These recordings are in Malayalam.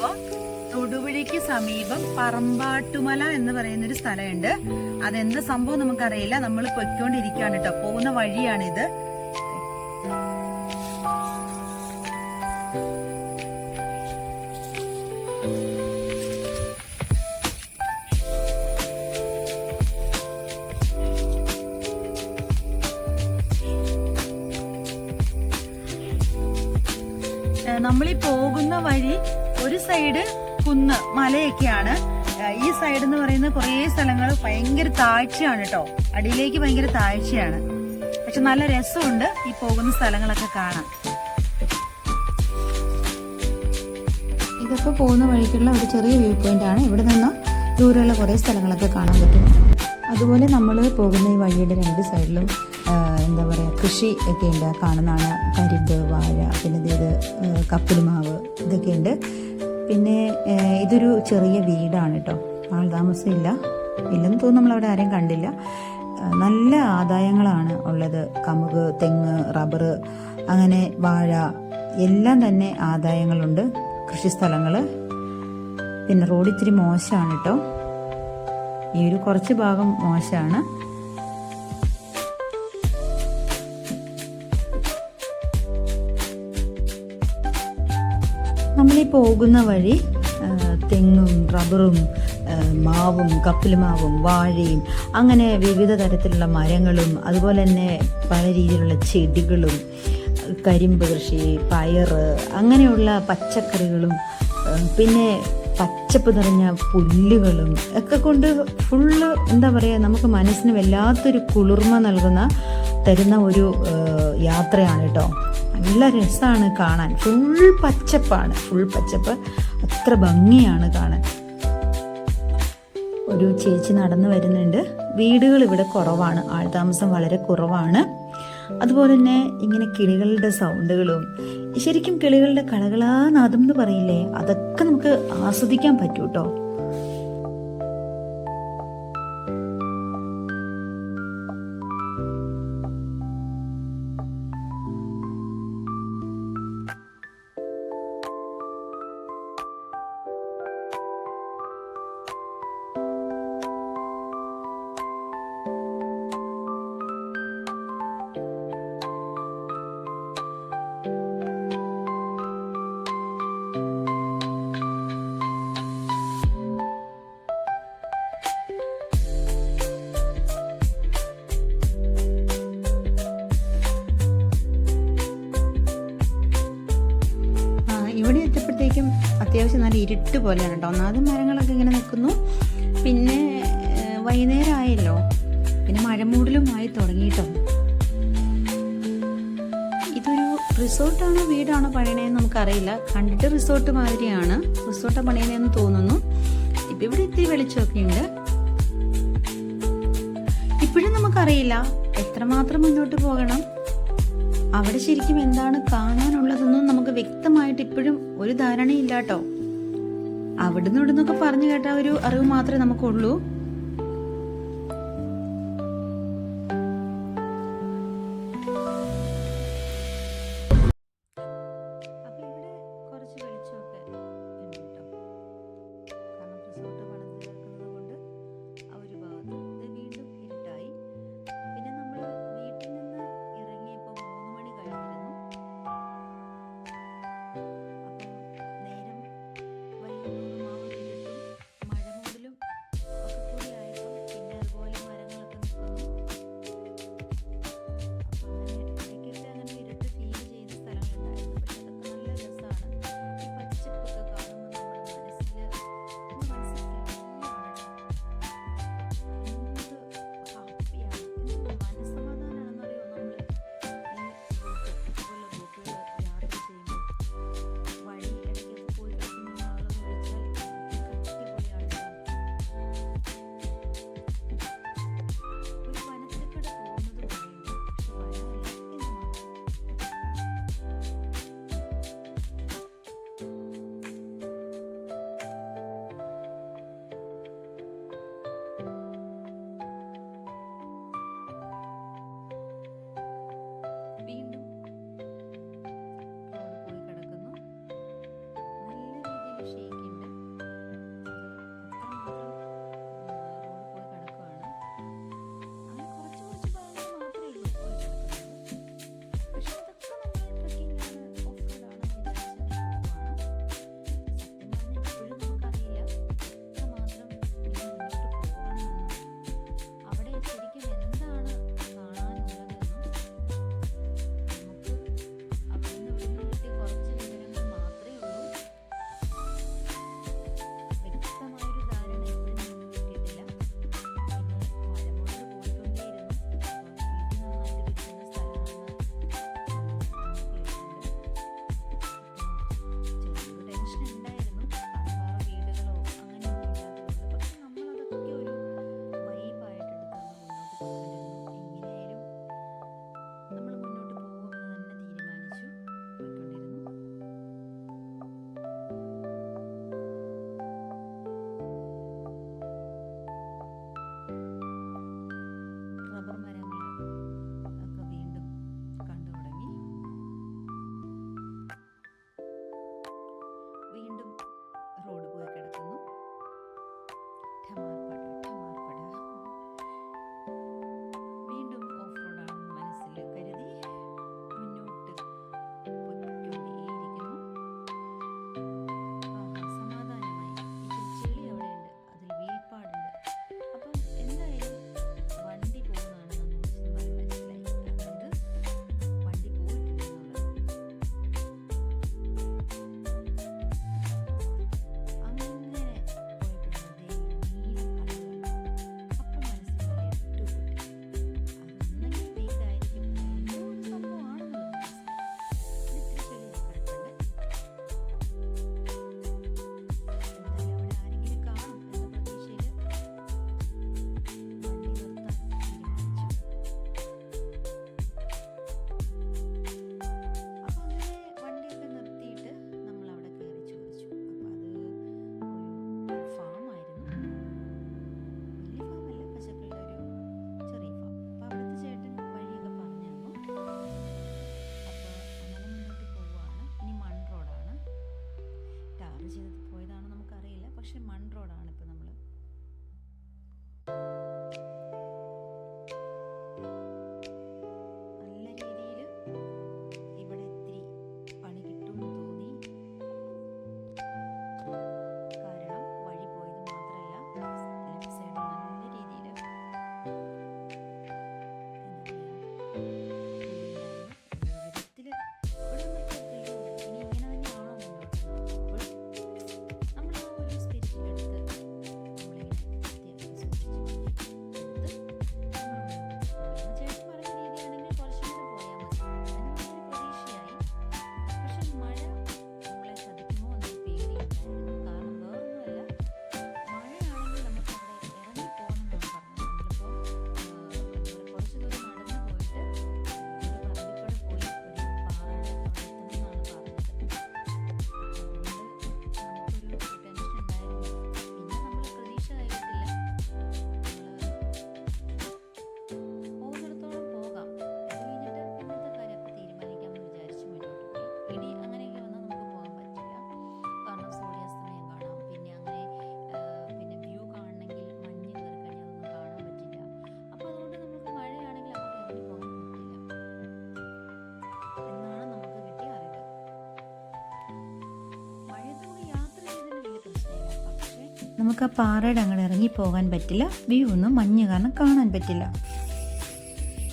ഇപ്പോ തൊടുപുഴയ്ക്ക് സമീപം പറമ്പാട്ടുമല എന്ന് പറയുന്ന ഒരു സ്ഥലമുണ്ട്. അതെന്ത് സംഭവം നമുക്കറിയില്ല. നമ്മൾ പൊയ്ക്കൊണ്ടിരിക്കുകയാണ് കേട്ടോ. പോകുന്ന വഴിയാണിത്. നമ്മളീ പോകുന്ന വഴി ഒരു സൈഡ് കുന്ന് മലയൊക്കെയാണ്. ഈ സൈഡ് എന്ന് പറയുന്ന കുറേ സ്ഥലങ്ങൾ ഭയങ്കര താഴ്ചയാണ് കേട്ടോ അടിയിലേക്ക് ഭയങ്കര താഴ്ചയാണ് പക്ഷെ നല്ല രസമുണ്ട് ഈ പോകുന്ന സ്ഥലങ്ങളൊക്കെ കാണാൻ. ഇതൊക്കെ പോകുന്ന വഴിക്കുള്ള ഒരു ചെറിയ വ്യൂ പോയിന്റ് ആണ്. ഇവിടെ നിന്ന് ദൂരെയുള്ള കുറേ സ്ഥലങ്ങളൊക്കെ കാണാൻ പറ്റും. അതുപോലെ നമ്മൾ പോകുന്ന ഈ വഴിയുടെ രണ്ട് സൈഡിലും എന്താ പറയുക കൃഷി ഒക്കെ ഉണ്ട്. കാണുന്നതാണ് കരിമ്പ് വാഴ പിന്നെ ഇത് കപ്പിൽ മാവ് ഇതൊക്കെ ഉണ്ട്. പിന്നെ ഇതൊരു ചെറിയ വീടാണ് കേട്ടോ ആൾ താമസമില്ല. ഇല്ലെന്ന് തോന്നുന്നു നമ്മളവിടെ ആരെയും കണ്ടില്ല. നല്ല ആദായങ്ങളാണ് ഉള്ളത്. കമുക് തെങ്ങ് റബ്ബർ അങ്ങനെ വാഴ എല്ലാം തന്നെ ആദായങ്ങളുണ്ട്. കൃഷിസ്ഥലങ്ങൾ പിന്നെ റോഡ് ഇത്തിരി മോശമാണ് കേട്ടോ ഈ ഒരു കുറച്ച് ഭാഗം മോശമാണ് നമ്മളീ പോകുന്ന വഴി തെങ്ങും റബ്ബറും മാവും കപ്പിലുമാവും വാഴയും അങ്ങനെ വിവിധ തരത്തിലുള്ള മരങ്ങളും അതുപോലെ തന്നെ പല രീതിയിലുള്ള ചെടികളും കരിമ്പ് കൃഷി പയർ അങ്ങനെയുള്ള പച്ചക്കറികളും പിന്നെ പച്ചപ്പ് നിറഞ്ഞ പുല്ലുകളും ഒക്കെ കൊണ്ട് ഫുള്ള് എന്താ പറയുക നമുക്ക് മനസ്സിന് വല്ലാത്തൊരു കുളിർമ നൽകുന്ന തരുന്ന ഒരു യാത്രയാണ് കേട്ടോ നല്ല രസമാണ് കാണാൻ. ഫുൾ പച്ചപ്പാണ്. ഫുൾ പച്ചപ്പ്. അത്ര ഭംഗിയാണ് കാണാൻ. ഒരു ചേച്ചി നടന്നു വരുന്നുണ്ട്. വീടുകൾ ഇവിടെ കുറവാണ്. ആൾതാമസം വളരെ കുറവാണ്. അതുപോലെ തന്നെ ഇങ്ങനെ കിളികളുടെ സൗണ്ടുകളും ശരിക്കും കിളികളുടെ കളകളാനാദം എന്ന് പറയില്ലേ? അതൊക്കെ നമുക്ക് ആസ്വദിക്കാൻ പറ്റൂ ഇരുട്ട് പോലെയാണ് കേട്ടോ ഒന്നാമത് മരങ്ങളൊക്കെ ഇങ്ങനെ നിൽക്കുന്നു. പിന്നെ വൈകുന്നേരമായല്ലോ. പിന്നെ മഴമൂടലും ആയി തുടങ്ങിയിട്ടോ. ഇതൊരു റിസോർട്ടാണോ വീടാണോ പണിയണേന്ന് നമുക്കറിയില്ല. കണ്ടിട്ട് റിസോർട്ട് മാതിരിയാണ്. റിസോർട്ടാണ് പണിയണേന്ന് തോന്നുന്നു. ഇപ്പം ഇവിടെ ഇത്തിരി വെളിച്ചമൊക്കെ ഉണ്ട്. ഇപ്പോഴും നമുക്കറിയില്ല. എത്രമാത്രം മുന്നോട്ട് പോകണം? അവിടെ ശരിക്കും എന്താണ് കാണാനുള്ളതെന്നും നമുക്ക് വ്യക്തമായിട്ട് ഇപ്പോഴും ഒരു ധാരണയില്ല കേട്ടോ അവിടുന്ന് ഇവിടുന്നൊക്കെ പറഞ്ഞു കേട്ട ഒരു അറിവ് മാത്രമേ നമുക്കുള്ളൂ. നമുക്ക് ആ പാറയുടെ അങ്ങോട്ട് ഇറങ്ങി പോകാൻ പറ്റില്ല. വ്യൂ ഒന്നും മഞ്ഞ് കാരണം കാണാൻ പറ്റില്ല.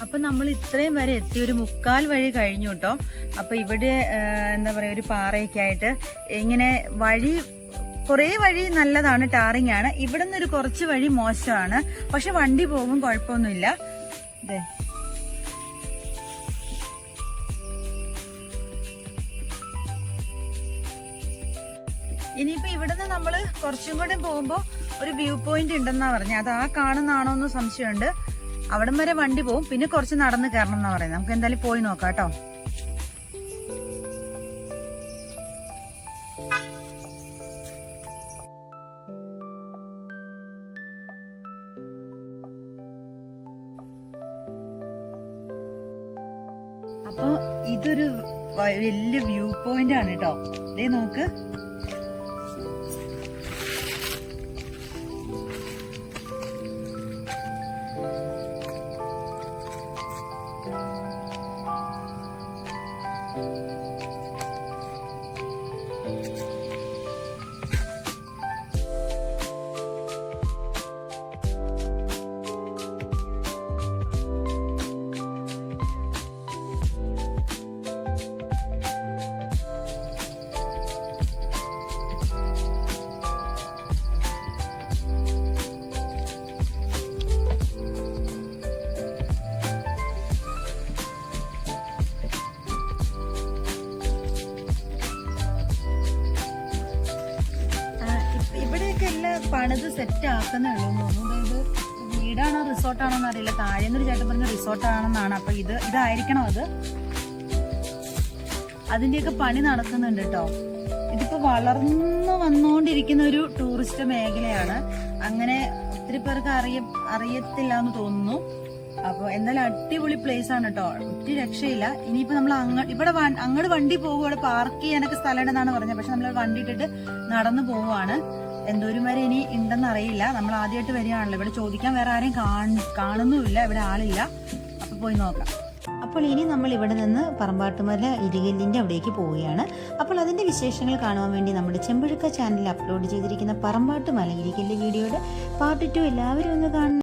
അപ്പം നമ്മൾ ഇത്രയും വരെ എത്തി. ഒരു മുക്കാൽ വഴി കഴിഞ്ഞു കേട്ടോ. അപ്പം ഇവിടെ എന്താ പറയുക ഒരു പാറയൊക്കെ ആയിട്ട് ഇങ്ങനെ വഴി കുറേ വഴി നല്ലതാണ് ടാറിങ് ആണ് ഇവിടെ നിന്നൊരു കുറച്ച് വഴി മോശമാണ്. പക്ഷെ വണ്ടി പോകും കുഴപ്പമൊന്നുമില്ല. അതെ ഇനിയിപ്പോ ഇവിടുന്ന് നമ്മൾ കുറച്ചും കൂടെ പോകുമ്പോൾ ഒരു വ്യൂ പോയിന്റ് ഉണ്ടെന്നാ പറഞ്ഞത് അത് ആ കാണുന്നതാണോ എന്ന് സംശയമുണ്ട്. അവിടം വരെ വണ്ടി പോകും പിന്നെ കുറച്ച് നടന്ന് കയറണം എന്നാ പറയുന്നത് നമുക്ക് എന്തായാലും പോയി നോക്കാം കേട്ടോ. അപ്പൊ ഇതൊരു വലിയ വ്യൂ പോയിന്റ് ആണ് കേട്ടോ. ഇതേ നോക്ക്. പണിത് സെറ്റ് ആക്കുന്നേ ഉള്ളൂ. ഇത് വീടാണോ റിസോർട്ടാണോ എന്ന് അറിയില്ല താഴെ നിന്ന് ചേട്ടൻ പറഞ്ഞ റിസോർട്ടാണെന്നാണ്. അപ്പൊ ഇത് ഇതായിരിക്കണം അത്? അതിന്റെയൊക്കെ പണി നടക്കുന്നുണ്ട് കേട്ടോ ഇതിപ്പോ വളർന്നു വന്നുകൊണ്ടിരിക്കുന്ന ഒരു ടൂറിസ്റ്റ് മേഖലയാണ്. അങ്ങനെ ഒത്തിരി പേർക്ക് അറിയ അറിയത്തില്ല എന്ന് തോന്നുന്നു. അപ്പൊ എന്നാലും അടിപൊളി പ്ലേസ് ആണ് കേട്ടോ ഒത്തിരി രക്ഷയില്ല. ഇനിയിപ്പോ നമ്മൾ അങ്ങ ഇവിടെ അങ്ങോട്ട് വണ്ടി പോകും അവിടെ പാർക്ക് ചെയ്യാനൊക്കെ സ്ഥലം ഉണ്ടെന്നാണ് പറഞ്ഞത്. പക്ഷെ നമ്മൾ വണ്ടി ഇട്ടിട്ട് നടന്നു പോവാണ്. എന്തോരം വരെ ഇനി ഉണ്ടെന്ന് അറിയില്ല നമ്മൾ ആദ്യമായിട്ട് വരികയാണല്ലോ. ഇവിടെ ചോദിക്കാൻ വേറെ ആരെയും കാണ- കാണുന്നുമില്ല. ഇവിടെ ആളില്ല. അപ്പൊ പോയി നോക്കാം. അപ്പോൾ ഇനി നമ്മൾ ഇവിടെ നിന്ന് പറമ്പാട്ടുമല ഇരികല്ലിന്റെ അവിടേക്ക് പോവുകയാണ്. അപ്പോൾ അതിന്റെ വിശേഷങ്ങൾ കാണുവാൻ വേണ്ടി നമ്മുടെ ചെമ്പഴുക്ക ചാനലിൽ അപ്ലോഡ് ചെയ്തിരിക്കുന്ന പറമ്പാട്ടുമല ഇരികല്ല് വീഡിയോയുടെ പാർട്ട് ടു എല്ലാവരും ഒന്ന് കാണണം.